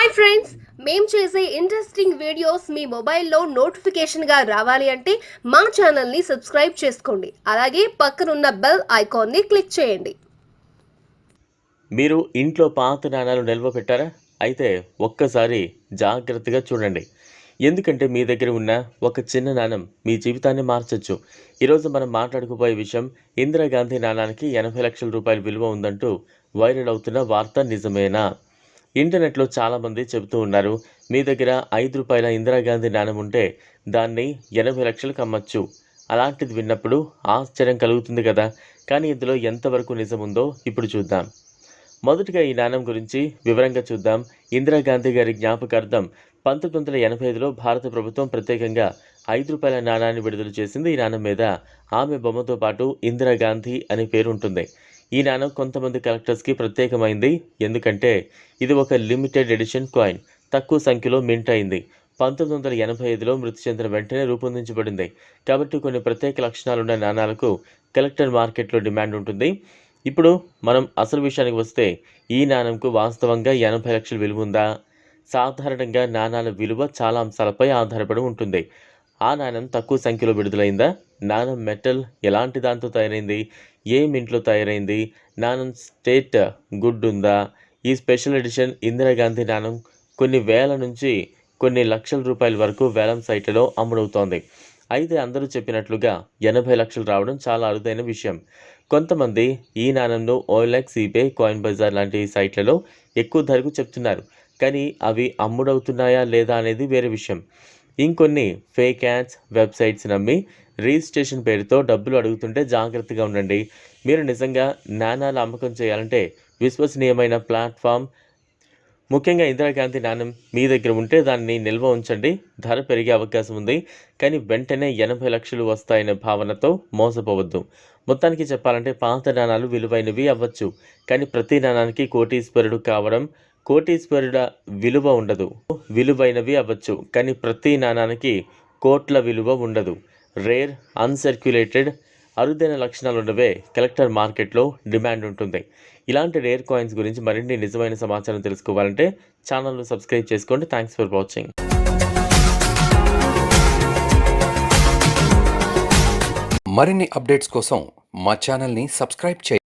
Hi friends మేము చేసే interesting videos మీ మొబైల్లో నోటిఫికేషన్గా రావాలి అంటే మా ఛానల్ని సబ్స్క్రైబ్ చేసుకోండి. అలాగే పక్కనున్న బెల్ ఐకాన్ని క్లిక్ చేయండి. మీరు ఇంట్లో పాత నాణాలు నిల్వ పెట్టారా? అయితే ఒక్కసారి జాగ్రత్తగా చూడండి. ఎందుకంటే మీ దగ్గర ఉన్న ఒక చిన్న నాణం మీ జీవితాన్ని మార్చొచ్చు. ఈరోజు మనం మాట్లాడుకోబోయే విషయం ఇందిరాగాంధీ నాణానికి ఎనభై లక్షల రూపాయల విలువ ఉందంటూ వైరల్ అవుతున్న వార్త నిజమేనా? ఇంటర్నెట్లో చాలామంది చెబుతూ ఉన్నారు మీ దగ్గర ఐదు రూపాయల ఇందిరాగాంధీ నాణం ఉంటే దాన్ని ఎనభై లక్షలకు అమ్మచ్చు. అలాంటిది విన్నప్పుడు ఆశ్చర్యం కలుగుతుంది కదా కానీ ఇందులో ఎంతవరకు నిజం ఉందో ఇప్పుడు చూద్దాం. మొదటిగా ఈ నాణం గురించి వివరంగా చూద్దాం. ఇందిరాగాంధీ గారి జ్ఞాపకార్థం పంతొమ్మిది వందల ఎనభై ఐదులో భారత ప్రభుత్వం ప్రత్యేకంగా ఐదు రూపాయల నాణాన్ని విడుదల చేసింది. ఈ నాణం మీద ఆమె బొమ్మతో పాటు ఇందిరాగాంధీ అనే పేరు ఉంటుంది. ఈ నాణం కొంతమంది కలెక్టర్స్కి ప్రత్యేకమైంది. ఎందుకంటే ఇది ఒక లిమిటెడ్ ఎడిషన్ కాయిన్. తక్కువ సంఖ్యలో మింట్ అయింది. పంతొమ్మిది వందల ఎనభై ఐదులో మృతి చెందిన వెంటనే రూపొందించబడింది. కాబట్టి కొన్ని ప్రత్యేక లక్షణాలున్న నాణాలకు కలెక్టర్ మార్కెట్లో డిమాండ్ ఉంటుంది. ఇప్పుడు మనం అసలు విషయానికి వస్తే ఈ నాణంకు వాస్తవంగా ఎనభై లక్షల విలువ ఉందా? సాధారణంగా నాణాల విలువ చాలా అంశాలపై ఆధారపడి ఉంటుంది. ఆ నాణం తక్కువ సంఖ్యలో విడుదలైందా? నానం మెటల్ ఎలాంటి దాంతో తయారైంది? ఏ మింట్లో తయారైంది? నానం స్టేట్ గుడ్ ఉందా? ఈ స్పెషల్ ఎడిషన్ ఇందిరాగాంధీ నాణం కొన్ని వేల నుంచి కొన్ని లక్షల రూపాయల వరకు వేలం సైట్లలో అమ్ముడవుతోంది. అయితే అందరూ చెప్పినట్లుగా ఎనభై లక్షలు రావడం చాలా అరుదైన విషయం. కొంతమంది ఈ నాణంను ఓఎల్ఎక్స్ ఈబే కాయిన్ బజార్ లాంటి సైట్లలో ఎక్కువ ధరకు చెప్తున్నారు. కానీ అవి అమ్ముడవుతున్నాయా లేదా అనేది వేరే విషయం. ఇంకొన్ని ఫేక్ యాడ్స్ వెబ్సైట్స్ నమ్మి రిజిస్ట్రేషన్ పేరుతో డబ్బులు అడుగుతుంటే జాగ్రత్తగా ఉండండి. మీరు నిజంగా నాణాల అమ్మకం చేయాలంటే విశ్వసనీయమైన ప్లాట్ఫామ్ ముఖ్యంగా ఇందిరాగాంధీ నాణం మీ దగ్గర ఉంటే దాన్ని నిల్వ ఉంచండి. ధర పెరిగే అవకాశం ఉంది కానీ వెంటనే ఎనభై లక్షలు వస్తాయనే భావనతో మోసపోవద్దు. మొత్తానికి చెప్పాలంటే పాత నాణాలు విలువైనవి అవ్వచ్చు కానీ ప్రతి నాణానికి కోటీశ్వరుడు కావడం కోటీశ్వరుడ విలువ ఉండదు. విలువైనవి అవ్వచ్చు కానీ ప్రతి నాణానికి కోట్ల విలువ ఉండదు. రేర్ అన్సర్క్యులేటెడ్ అరుదైన లక్షణాలు ఉండవే కలెక్టర్ మార్కెట్లో డిమాండ్ ఉంటుంది. ఇలాంటి రేర్ కాయిన్స్ గురించి మరిన్ని నిజమైన సమాచారం తెలుసుకోవాలంటే ఛానల్ను సబ్స్క్రైబ్ చేసుకోండి. Thanks for watching. మరిన్ని అప్డేట్స్ కోసం మా ఛానల్ని సబ్స్క్రైబ్ చేయండి.